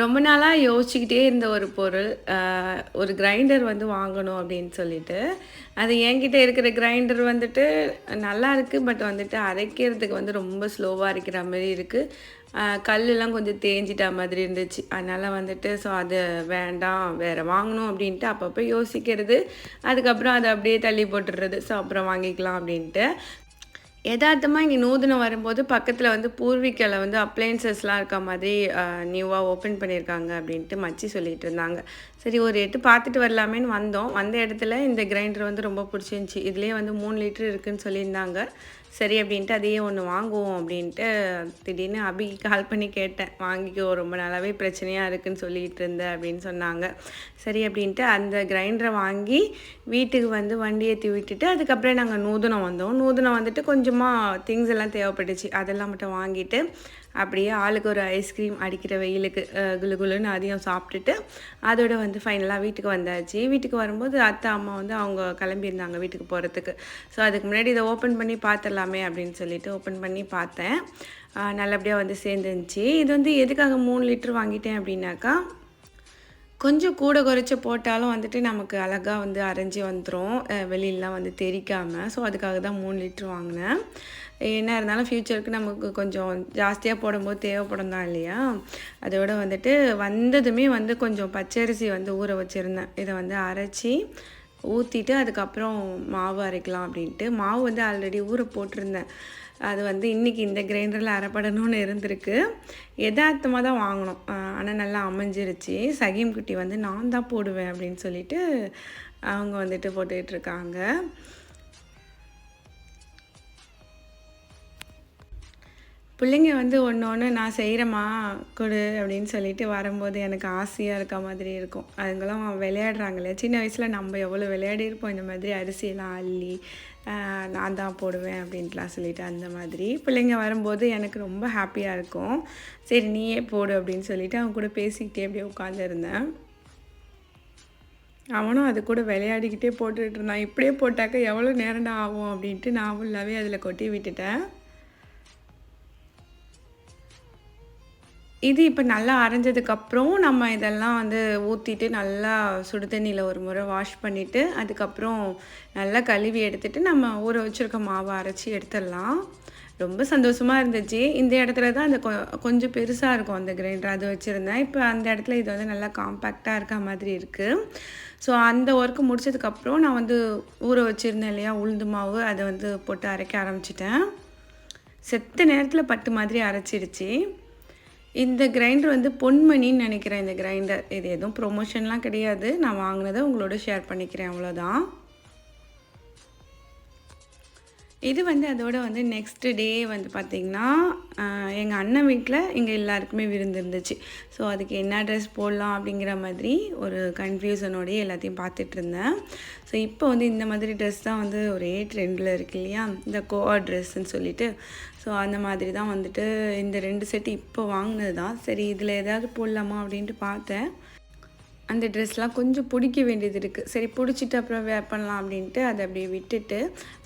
ரொம்ப நாளாக யோசிச்சுக்கிட்டே இருந்த ஒரு பொருள் ஒரு கிரைண்டர் வந்து வாங்கணும் அப்படின்னு சொல்லிட்டு. அது என்கிட்ட இருக்கிற கிரைண்டர் வந்துட்டு நல்லா இருக்குது பட் வந்துட்டு அரைக்கிறதுக்கு வந்து ரொம்ப ஸ்லோவாக அரைக்கிற மாதிரி இருக்குது கல்லெலாம் கொஞ்சம் தேஞ்சிட்ட மாதிரி இருந்துச்சு. அதனால் வந்துட்டு ஸோ அது வேண்டாம் வேறு வாங்கணும் அப்படின்ட்டு அப்பப்போ யோசிக்கிறது. அதுக்கப்புறம் அதை அப்படியே தள்ளி போட்டுடுறது. ஸோ அப்புறம் வாங்கிக்கலாம் அப்படின்ட்டு. யதார்த்தமாக இங்கே நூதனம் வரும்போது பக்கத்தில் வந்து பூர்விகாவில் வந்து அப்ளையன்சஸ்லாம் இருக்க மாதிரி நியூவாக ஓப்பன் பண்ணியிருக்காங்க அப்படின்ட்டு மச்சி சொல்லிட்டு இருந்தாங்க. சரி ஒரு எட்டு பார்த்துட்டு வரலாமேன்னு வந்தோம். வந்த இடத்துல இந்த கிரைண்டர் வந்து ரொம்ப பிடிச்சிருந்துச்சி. இதுலேயே வந்து மூணு லிட்டர் இருக்குதுன்னு சொல்லியிருந்தாங்க. சரி அப்படின்ட்டு அதையே ஒன்று வாங்குவோம் அப்படின்ட்டு திடீர்னு அபிக்கு கால் பண்ணி கேட்டேன். வாங்கிக்கோ ரொம்ப நாளாகவே பிரச்சனையாக இருக்குதுன்னு சொல்லிட்டு இருந்தேன் அப்படின்னு சொன்னாங்க. சரி அப்படின்ட்டு அந்த கிரைண்டரை வாங்கி வீட்டுக்கு வந்து வண்டி ஏற்றி விட்டுட்டு அதுக்கப்புறம் நாங்கள் நூதனம் வந்தோம். நூதனம் வந்துட்டு கொஞ்சமாக திங்ஸ் எல்லாம் தேவைப்பட்டுச்சு. அதெல்லாம் மட்டும் வாங்கிட்டு அப்படியே ஆளுக்கு ஒரு ஐஸ்கிரீம் அடிக்கிற வெயிலுக்கு குளு குளுன்னு அதையும் சாப்பிட்டுட்டு அதோட வந்து ஃபைனலாக வீட்டுக்கு வந்தாச்சு. வீட்டுக்கு வரும்போது அத்தை அம்மா வந்து அவங்க கிளம்பியிருந்தாங்க வீட்டுக்கு போகிறதுக்கு ஸோ அதுக்கு முன்னாடி இதை ஓப்பன் பண்ணி பார்த்துடலாம் அப்படின்னு சொல்லிட்டு ஓப்பன் பண்ணி பார்த்தேன். நல்லபடியாக வந்து சேர்ந்துருந்துச்சி. இது வந்து எதுக்காக மூணு லிட்டர் வாங்கிட்டேன் அப்படின்னாக்கா கொஞ்சம் கூட குறைச்சி போட்டாலும் வந்துட்டு நமக்கு அழகாக வந்து அரைஞ்சி வந்துடும் வெளியிலலாம் வந்து தெரிக்காமல் ஸோ அதுக்காக தான் மூணு லிட்ரு வாங்கினேன். என்ன இருந்தாலும் ஃப்யூச்சருக்கு நமக்கு கொஞ்சம் ஜாஸ்தியாக போடும்போது தேவைப்படும் தான் இல்லையா? அதோட வந்துட்டு வந்ததுமே வந்து கொஞ்சம் பச்சரிசி வந்து ஊற வச்சுருந்தேன். இதை வந்து அரைச்சி ஊற்றிட்டு அதுக்கப்புறம் மாவு அரைக்கலாம் அப்படின்ட்டு. மாவு வந்து ஆல்ரெடி ஊற போட்டிருந்தேன். அது வந்து இன்றைக்கி இந்த கிரைண்டரில் அரைப்படணும்னு இருந்திருக்கு. எதார்த்தமாக தான் வாங்கினோம் ஆனால் நல்லா அமைஞ்சிருச்சு. சகீம் குட்டி வந்து நான் தான் போடுவேன் அப்படின்னு சொல்லிட்டு அவங்க வந்துட்டு போட்டுக்கிட்டு இருக்காங்க. பிள்ளைங்க வந்து ஒன்று ஒன்று நான் செய்கிறேம்மா கொடு அப்படின்னு சொல்லிட்டு வரும்போது எனக்கு ஆசையாக இருக்க மாதிரி இருக்கும். அதுங்களாம் விளையாடுறாங்களே. சின்ன வயசில் நம்ம எவ்வளோ விளையாடிருப்போம் இந்த மாதிரி அரிசியெல்லாம் அள்ளி நான் தான் போடுவேன் அப்படின்ட்டுலாம் சொல்லிட்டு அந்த மாதிரி பிள்ளைங்க வரும்போது எனக்கு ரொம்ப ஹாப்பியாக இருக்கும். சரி நீயே போடு அப்படின்னு சொல்லிட்டு அவங்க கூட பேசிக்கிட்டே அப்படியே உட்காந்துருந்தேன் அவனும் அது கூட விளையாடிக்கிட்டே போட்டுட்டு இருந்தான். இப்படியே போட்டாக்க எவ்வளோ நேரம்டா ஆகும் அப்படின்ட்டு நான் ஃபுல்லாகவே அதில் கொட்டி விட்டுட்டேன். இது இப்போ நல்லா அரைஞ்சதுக்கப்புறம் நம்ம இதெல்லாம் வந்து ஊற்றிட்டு நல்லா சுடு தண்ணியில் ஒரு முறை வாஷ் பண்ணிவிட்டு அதுக்கப்புறம் நல்லா கழுவி எடுத்துட்டு நம்ம ஊற வச்சுருக்க மாவை அரைச்சி எடுத்துடலாம். ரொம்ப சந்தோஷமாக இருந்துச்சு. இந்த இடத்துல தான் அந்த கொ- கொஞ்சம் பெருசாக இருக்கும் அந்த கிரைண்டர் அது வச்சுருந்தேன். இப்போ அந்த இடத்துல இது வந்து நல்லா காம்பேக்டாக இருக்க மாதிரி இருக்குது ஸோ அந்த ஒர்க்கு முடிச்சதுக்கப்புறம் நான் வந்து ஊற வச்சுருந்தேன் இல்லையா உளுந்து மாவு அதை வந்து போட்டு அரைக்க ஆரம்பிச்சிட்டேன். செத்த நேரத்தில் பட்டு மாதிரி அரைச்சிடுச்சு. இந்த கிரைண்டர் வந்து பொன்மணின்னு நினைக்கிறேன். இந்த கிரைண்டர் இது எதுவும் ப்ரொமோஷன்லாம் கிடையாது. நான் வாங்கினதை உங்களோட ஷேர் பண்ணிக்கிறேன். அவ்வளோதான். இது வந்து அதோட வந்து நெக்ஸ்ட் டே வந்து பார்த்திங்கன்னா எங்கள் அண்ணன் வீட்டில் எங்கள் எல்லாருக்குமே விருந்து இருந்துச்சு. ஸோ அதுக்கு என்ன ட்ரெஸ் போடலாம் அப்படிங்கிற மாதிரி ஒரு கன்ஃபியூஷனோடய எல்லாத்தையும் பார்த்துட்டு இருந்தேன். ஸோ இப்போ வந்து இந்த மாதிரி ட்ரெஸ் தான் வந்து ஒரே ட்ரெண்டில் இருக்கு இல்லையா? இந்த கோவா ட்ரெஸ்ஸுன்னு சொல்லிட்டு ஸோ அந்த மாதிரி தான் வந்துட்டு இந்த ரெண்டு செட்டு இப்போ வாங்கினது தான் சரி இதில் ஏதாவது போடலாமா அப்படின்ட்டு பார்த்தேன். அந்த ட்ரெஸ்லாம் கொஞ்சம் பிடிக்க வேண்டியது இருக்குது சரி பிடிச்சிட்டு அப்புறம் வேர் பண்ணலாம் அப்படின்ட்டு அதை அப்படியே விட்டுட்டு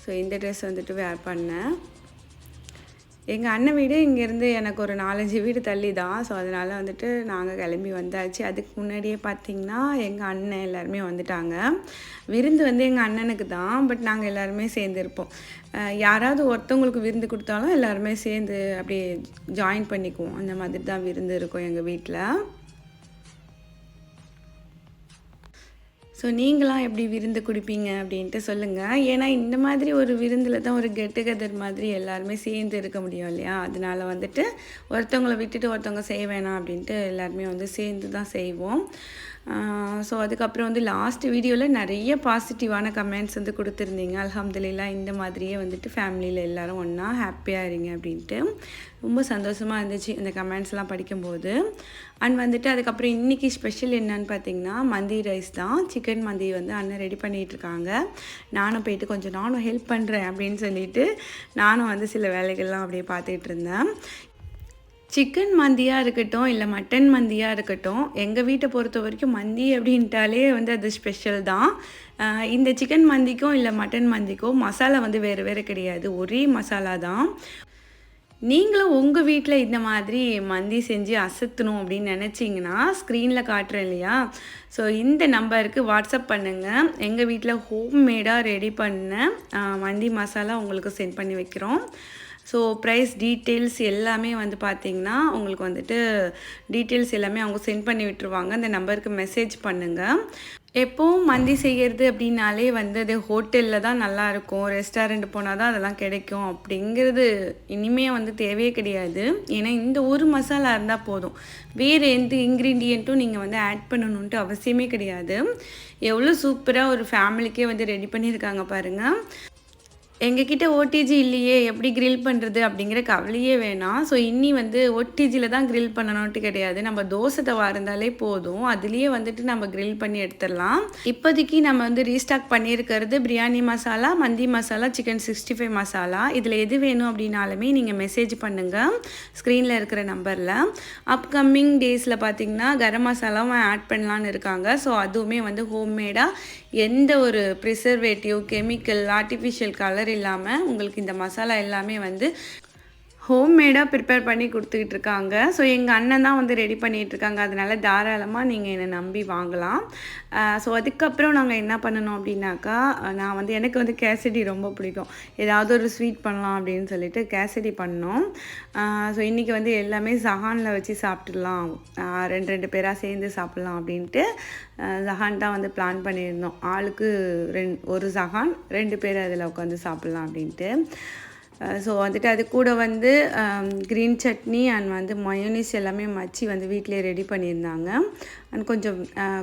ஸோ இந்த ட்ரெஸ் வந்துட்டு வேர் பண்ணேன். எங்கள் அண்ணன் வீடு இங்கேருந்து எனக்கு ஒரு நாலஞ்சு வீடு தள்ளி தான் ஸோ அதனால் வந்துட்டு நாங்கள் கிளம்பி வந்தாச்சு. அதுக்கு முன்னாடியே பார்த்தீங்கன்னா எங்கள் அண்ணன் எல்லாருமே வந்துட்டாங்க. விருந்து வந்து எங்கள் அண்ணனுக்கு தான் பட் நாங்கள் எல்லாருமே சேர்ந்துருப்போம். யாராவது ஒருத்தவங்களுக்கு விருந்து கொடுத்தாலும் எல்லாருமே சேர்ந்து அப்படியே ஜாயின் பண்ணிக்குவோம். அந்த மாதிரி தான் விருந்து இருக்கும் எங்கள் வீட்டில் ஸோ நீங்களாம் எப்படி விருந்து குடிப்பீங்க அப்படின்ட்டு சொல்லுங்கள் ஏன்னா இந்த மாதிரி ஒரு விருந்தில் தான் ஒரு கெட் டுகெதர் மாதிரி எல்லாருமே சேர்ந்து இருக்க முடியும் இல்லையா? அதனால வந்துட்டு ஒருத்தவங்கள விட்டுட்டு ஒருத்தவங்க செய்ய வேணாம் அப்படின்ட்டு எல்லாருமே வந்து சேர்ந்து தான் செய்வோம். ஸோ அதுக்கப்புறம் வந்து லாஸ்ட் வீடியோவில் நிறைய பாசிட்டிவான கமெண்ட்ஸ் வந்து கொடுத்துருந்தீங்க. அல்ஹம்துலில்லாஹ் இந்த மாதிரியே வந்துட்டு ஃபேமிலியில் எல்லோரும் ஒன்றா ஹாப்பியாக இருங்க அப்படின்ட்டு. ரொம்ப சந்தோஷமாக இருந்துச்சு இந்த கமெண்ட்ஸ்லாம் படிக்கும்போது. அண்ட் வந்துட்டு அதுக்கப்புறம் இன்றைக்கி ஸ்பெஷல் என்னன்னு பார்த்தீங்கன்னா மந்தி ரைஸ் தான். சிக்கன் மந்தி வந்து அண்ணன் ரெடி பண்ணிகிட்டு இருக்காங்க. நானும் போயிட்டு கொஞ்சம் நானும் ஹெல்ப் பண்ணுறேன் அப்படின்னு சொல்லிட்டு நானும் வந்து சில வேலைகள்லாம் அப்படியே பார்த்துட்டு இருந்தேன். சிக்கன் மந்தியாக இருக்கட்டும் இல்லை மட்டன் மந்தியாக இருக்கட்டும் எங்கள் வீட்டை பொறுத்த வரைக்கும் மந்தி அப்படின்ட்டாலே வந்து அது ஸ்பெஷல் தான். இந்த சிக்கன் மந்திக்கும் இல்லை மட்டன் மந்திக்கும் மசாலா வந்து வேறு வேறு கிடையாது. ஒரே மசாலா தான். நீங்களும் உங்கள் வீட்டில் இந்த மாதிரி மந்தி செஞ்சு அசத்தணும் அப்படின்னு நினச்சிங்கன்னா ஸ்க்ரீனில் காட்டுறேன் இல்லையா? ஸோ இந்த நம்பருக்கு வாட்ஸ்அப் பண்ணுங்கள் எங்கள் வீட்டில் ஹோம் மேடாக ரெடி பண்ண மந்தி மசாலா உங்களுக்கு சென்ட் பண்ணி வைக்கிறோம். ஸோ ப்ரைஸ் டீட்டெயில்ஸ் எல்லாமே வந்து பார்த்தீங்கன்னா உங்களுக்கு வந்துட்டு டீட்டெயில்ஸ் எல்லாமே அவங்க சென்ட் பண்ணி விட்டுருவாங்க. அந்த நம்பருக்கு மெசேஜ் பண்ணுங்கள் எப்போவும் மந்தி செய்கிறது அப்படின்னாலே வந்து அது ஹோட்டலில் தான் நல்லாயிருக்கும் ரெஸ்டாரண்ட் போனால் தான் அதெல்லாம் கிடைக்கும். அப்படிங்கிறது இனிமே வந்து தேவையே கிடையாது. ஏன்னா இந்த ஒரு மசாலா இருந்தால் போதும். வேறு எந்த இன்க்ரீடியண்ட்டும் நீங்கள் வந்து ஆட் பண்ணணுன்ட்டு அவசியமே கிடையாது. எவ்வளோ சூப்பராக ஒரு ஃபேமிலிக்கே வந்து ரெடி பண்ணியிருக்காங்க பாருங்கள் எங்ககிட்ட ஓடிஜி இல்லையே எப்படி கிரில் பண்ணுறது அப்படிங்கிற கவலையே வேணாம். ஸோ இன்னி வந்து ஓடிஜியில் தான் கிரில் பண்ணணுன்ட்டு கிடையாது. நம்ம தோசை தவா இருந்தாலே போதும். அதுலேயே வந்துட்டு நம்ம கிரில் பண்ணி எடுத்துடலாம். இப்போதைக்கு நம்ம வந்து ரீஸ்டாக் பண்ணியிருக்கிறது பிரியாணி மசாலா மந்தி masala chicken sixty five masala. இதில் எது வேணும் அப்படின்னாலுமே நீங்கள் மெசேஜ் பண்ணுங்கள் ஸ்க்ரீனில் இருக்கிற நம்பரில் அப்கமிங் டேஸில் பார்த்தீங்கன்னா கரம் மசாலாவும் ஆட் பண்ணலான்னு இருக்காங்க. ஸோ அதுவுமே வந்து ஹோம்மேடாக எந்த ஒரு ப்ரிசர்வேட்டிவ் கெமிக்கல் ஆர்டிஃபிஷியல் கலர் இல்லாமல் உங்களுக்கு இந்த மசாலா எல்லாமே வந்து ஹோம்மேடாக ப்ரிப்பேர் பண்ணி கொடுத்துக்கிட்டு இருக்காங்க ஸோ எங்கள் அண்ணன் தான் வந்து ரெடி பண்ணிகிட்டு இருக்காங்க அதனால தாராளமாக நீங்கள் என்னை நம்பி வாங்கலாம். ஸோ அதுக்கப்புறம் நாங்கள் என்ன பண்ணணும் அப்படின்னாக்கா நான் வந்து எனக்கு வந்து கேசடி ரொம்ப பிடிக்கும். ஏதாவது ஒரு ஸ்வீட் பண்ணலாம் அப்படின்னு சொல்லிட்டு கேசடி பண்ணோம். ஸோ இன்றைக்கி வந்து எல்லாமே சஹானில் வச்சு சாப்பிட்டுடலாம். ரெண்டு ரெண்டு பேராக சேர்ந்து சாப்பிட்லாம் அப்படின்ட்டு சஹான் தான் வந்து பிளான் பண்ணியிருந்தோம். ஆளுக்கு ரெண் ஒரு சஹான் ரெண்டு பேர் அதில் உட்காந்து சாப்பிட்லாம் அப்படின்ட்டு. ஸோ வந்துட்டு அது கூட வந்து க்ரீன் சட்னி அண்ட் வந்து மயோனிஸ் எல்லாமே மச்சி வந்து வீட்டிலே ரெடி பண்ணியிருந்தாங்க. அண்ட் கொஞ்சம்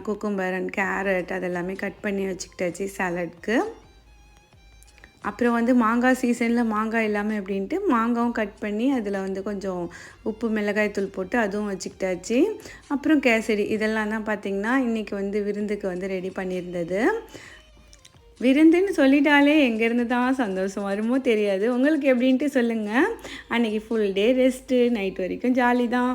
குக்கும்பர் அண்ட் கேரட் அதெல்லாமே கட் பண்ணி வச்சுக்கிட்டாச்சு சாலட்க்கு அப்புறம் வந்து மாங்காய் சீசனில் மாங்காய் இல்லாமல் அப்படின்ட்டு மாங்காவும் கட் பண்ணி அதில் வந்து கொஞ்சம் உப்பு மிளகாய் தூள் போட்டு அதுவும் வச்சுக்கிட்டாச்சு. அப்புறம் கேசரி இதெல்லாம் தான் பார்த்திங்கன்னா இன்றைக்கி வந்து விருந்துக்கு வந்து ரெடி பண்ணியிருந்தது. விருந்துன்னு சொல்லிட்டாலே எங்கேருந்து தான் சந்தோஷம் வருமோ தெரியாது. உங்களுக்கு எப்படின்ட்டு சொல்லுங்கள் அன்றைக்கி ஃபுல் டே ரெஸ்ட்டு நைட் வரைக்கும் ஜாலி தான்.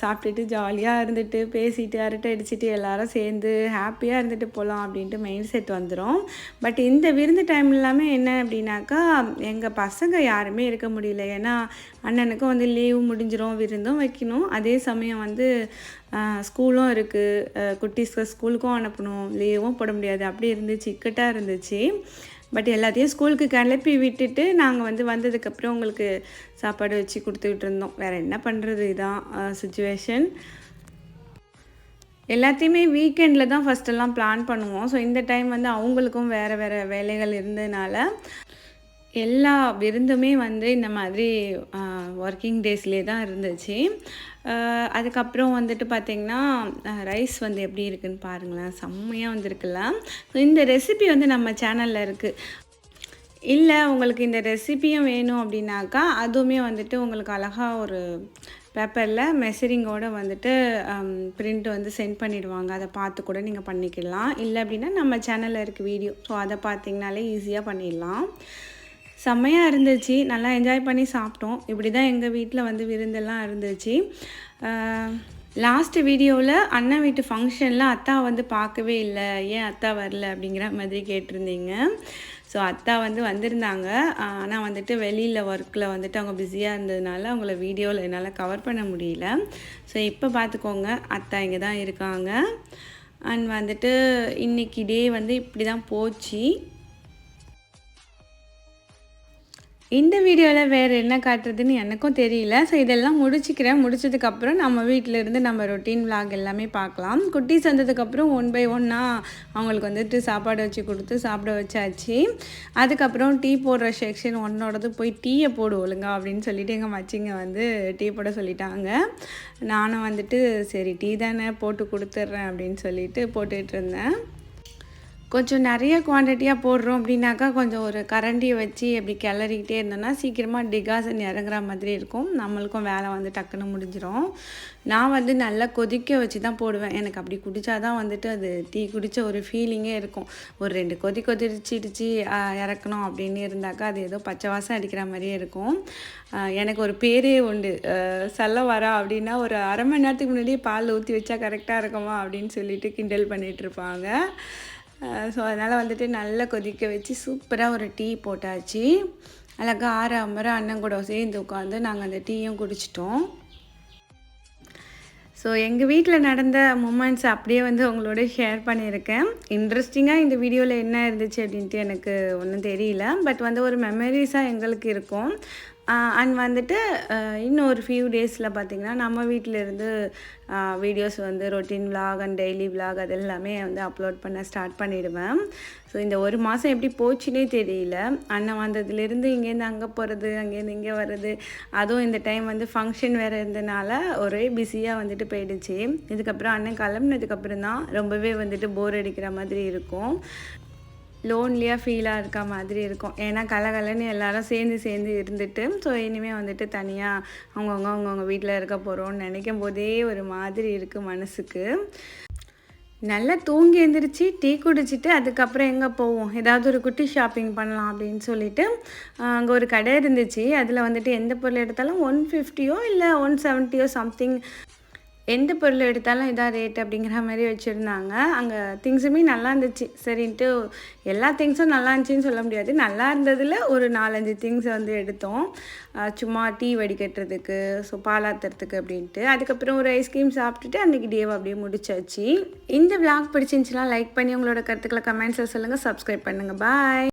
சாப்பிட்டுட்டு ஜாலியாக இருந்துட்டு பேசிட்டு அரட்டை அடிச்சுட்டு எல்லாரும் சேர்ந்து ஹாப்பியாக இருந்துட்டு போகலாம் அப்படின்ட்டு மைண்ட் செட் வந்துடும் பட் இந்த விருந்து டைம் எல்லாமே என்ன அப்படின்னாக்கா எங்கள் பசங்க யாருமே இருக்க முடியல. ஏன்னா அண்ணனுக்கும் வந்து லீவு முடிஞ்சிரும் விருந்தும் வைக்கணும். அதே சமயம் வந்து ஸ்கூலும் இருக்குது குட்டீஸ்க்கு ஸ்கூலுக்கும் அனுப்பணும். லீவும் போட முடியாது. அப்படி இருந்துச்சு இக்கட்டாக இருந்துச்சு. பட் எல்லாத்தையும் ஸ்கூலுக்கு கிளப்பி விட்டுட்டு நாங்கள் வந்து வந்ததுக்கப்புறம் உங்களுக்கு சாப்பாடு வச்சு கொடுத்துக்கிட்டு இருந்தோம் வேறு என்ன பண்ணுறது இதான் சுச்சுவேஷன் எல்லாத்தையுமே வீக்கெண்டில் தான் ஃபஸ்ட்டெல்லாம் பிளான் பண்ணுவோம். ஸோ இந்த டைம் வந்து அவங்களுக்கும் வேறு வேறு வேலைகள் இருந்ததுனால எல்லா விருந்துமே வந்து இந்த மாதிரி ஒர்க்கிங் டேஸ்லேயே தான் இருந்துச்சு. அதுக்கப்புறம் வந்துட்டு பார்த்திங்கன்னா ரைஸ் வந்து எப்படி இருக்குன்னு பாருங்களேன். செம்மையாக வந்துருக்குல்ல. ஸோ இந்த ரெசிபி வந்து நம்ம சேனலில் இருக்குது இல்லை உங்களுக்கு இந்த ரெசிபியும் வேணும் அப்படின்னாக்கா அதுவுமே வந்துட்டு உங்களுக்கு அழகாக ஒரு பேப்பரில் மெசரிங்கோடு வந்துட்டு பிரிண்ட் வந்து சென்ட் பண்ணிடுவாங்க. அதை பார்த்து கூட நீங்கள் பண்ணிக்கலாம். இல்லை அப்படின்னா நம்ம சேனலில் இருக்க வீடியோ ஸோ அதை பார்த்தீங்கனாலே ஈஸியாக பண்ணிடலாம். செம்மையாக இருந்துச்சு. நல்லா என்ஜாய் பண்ணி சாப்பிட்டோம். இப்படி தான் எங்கள் வீட்டில் வந்து விருந்தெல்லாம் இருந்துச்சு. லாஸ்ட்டு வீடியோவில் அண்ணன் வீட்டு ஃபங்க்ஷனில் அத்தா வந்து பார்க்கவே இல்லை. ஏன் அத்தா வரல அப்படிங்கிற மாதிரி கேட்டிருந்தீங்க. ஸோ அத்தா வந்து வந்திருந்தாங்க. ஆனால் வந்துட்டு வெளியில் ஒர்க்கில் வந்துட்டு அவங்க பிஸியாக இருந்ததுனால அவங்கள வீடியோவில் என்னால் கவர் பண்ண முடியல. ஸோ இப்போ பார்த்துக்கோங்க அத்தா இங்கே தான் இருக்காங்க. அண்ட் வந்துட்டு இன்னைக்கு டே வந்து இப்படி தான் போச்சு. இந்த வீடியோவில் வேறு என்ன காட்டுறதுன்னு எனக்கும் தெரியல. ஸோ இதெல்லாம் முடிச்சுக்கிறேன். முடிச்சதுக்கப்புறம் நம்ம வீட்டில் இருந்து நம்ம ரொட்டீன் vlog எல்லாமே பார்க்கலாம். குட்டீஸ் வந்ததுக்கப்புறம் ஒன் பை ஒன்னாக அவங்களுக்கு வந்துட்டு சாப்பாடு வச்சு கொடுத்து சாப்பிட வச்சாச்சு. அதுக்கப்புறம் டீ போடுற செக்ஷன் ஒன்னோடது போய் டீயை போடு ஒழுங்கா அப்படின்னு சொல்லிட்டு எங்கள் மச்சிங்க வந்து டீ போட சொல்லிட்டாங்க. நானும் வந்துட்டு சரி டீ தானே போட்டு கொடுத்துட்றேன் அப்படின்னு சொல்லிட்டு போட்டுட்டு இருந்தேன். கொஞ்சம் நிறைய குவான்டிட்டியாக போடுறோம் அப்படின்னாக்கா கொஞ்சம் ஒரு கரண்டியை வச்சு அப்படி கிளறிக்கிட்டே இருந்தோம்னா சீக்கிரமாக டிகாசன் இறங்குற மாதிரி இருக்கும். நம்மளுக்கும் வேலை வந்து டக்குன்னு முடிஞ்சிடும் நான் வந்து நல்லா கொதிக்க வச்சு தான் போடுவேன். எனக்கு அப்படி குடித்தா தான் வந்துட்டு அது டீ குடித்த ஒரு ஃபீலிங்கே இருக்கும். ஒரு ரெண்டு கொதி கொதிச்சிடுச்சு இறக்கணும் அப்படின்னு இருந்தாக்கா அது ஏதோ பச்சை வாசம் அடிக்கிற மாதிரியே இருக்கும். எனக்கு ஒரு பேரே உண்டு. சொல்ல வரா அப்படின்னா ஒரு அரை மணி நேரத்துக்கு முன்னாடியே பால் ஊற்றி வச்சா கரெக்டாக இருக்குமா அப்படின்னு சொல்லிட்டு கிண்டல் பண்ணிகிட்ருப்பாங்க ஸோ அதனால் வந்துட்டு நல்லா கொதிக்க வச்சு சூப்பராக ஒரு டீ போட்டாச்சு. அழகாக ஆற அமர அண்ணன் கூட சேர்ந்து உட்காந்து நாங்கள் அந்த டீயும் குடிச்சிட்டோம். ஸோ எங்கள் வீட்டில் நடந்த மூமெண்ட்ஸ் அப்படியே வந்து உங்களோட ஷேர் பண்ணியிருக்கேன். இன்ட்ரெஸ்டிங்காக இந்த வீடியோவில் என்ன இருந்துச்சு அப்படின்ட்டு எனக்கு ஒன்றும் தெரியல. பட் வந்து ஒரு மெமரிஸாக எங்களுக்கு இருக்கும். அண்ட் வந்துட்டு இன்னும் ஒரு ஃபியூ டேஸில் பார்த்திங்கன்னா நம்ம வீட்டிலேருந்து வீடியோஸ் வந்து routine vlog and daily vlog அது எல்லாமே வந்து அப்லோட் பண்ண ஸ்டார்ட் பண்ணிவிடுவேன் ஸோ இந்த ஒரு மாதம் எப்படி போச்சுன்னே தெரியல. அண்ணன் வந்ததுலேருந்து இங்கேருந்து அங்கே போகிறது அங்கேருந்து இங்கே வர்றது அதுவும் இந்த டைம் வந்து ஃபங்க்ஷன் வேறு இருந்தனால ஒரே பிஸியாக வந்துட்டு போயிடுச்சு. இதுக்கப்புறம் அண்ணன் கிளம்புனதுக்கப்புறம் தான் ரொம்பவே வந்துட்டு போர் அடிக்கிற மாதிரி இருக்கும். லோன்லியாக ஃபீலாக இருக்க மாதிரி இருக்கும். ஏன்னா கலகலன்னு எல்லாரும் சேர்ந்து சேர்ந்து இருந்துட்டு ஸோ இனிமேல் வந்துட்டு தனியாக அவங்கவுங்க அவங்கவுங்க வீட்டில் இருக்க போகிறோம்னு நினைக்கும் போதே ஒரு மாதிரி இருக்குது மனசுக்கு. நல்லா தூங்கி எழுந்திரிச்சு டீ குடிச்சிட்டு அதுக்கப்புறம் எங்கே போவோம்? ஏதாவது ஒரு குட்டி ஷாப்பிங் பண்ணலாம் அப்படின்னு சொல்லிட்டு அங்கே ஒரு கடை இருந்துச்சு. அதில் வந்துட்டு எந்த பொருள் எடுத்தாலும் ஒன் ஃபிஃப்டியோ இல்லை ஒன் செவன்ட்டியோ சம்திங் எந்த பொருள் எடுத்தாலும் இதாக ரேட் அப்படிங்கிற மாதிரி வச்சுருந்தாங்க. அங்கே திங்ஸுமே நல்லா இருந்துச்சு. சரின்ட்டு எல்லா திங்ஸும் நல்லா இருந்துச்சுன்னு சொல்ல முடியாது. நல்லா இருந்ததில் ஒரு நாலஞ்சு திங்ஸை வந்து எடுத்தோம். சும்மா டீ வடிகட்டுறதுக்கு ஸோ பாலாத்துறதுக்கு அப்படின்ட்டு. அதுக்கப்புறம் ஒரு ஐஸ்கிரீம் சாப்பிட்டுட்டு அன்றைக்கி டேவை அப்படியே முடிச்சாச்சு. இந்த விளாக் பிடிச்சிருந்துச்சுன்னா லைக் பண்ணி உங்களோட கருத்துக்களை கமெண்ட்ஸில் சொல்லுங்கள் சப்ஸ்கிரைப் பண்ணுங்கள் பாய்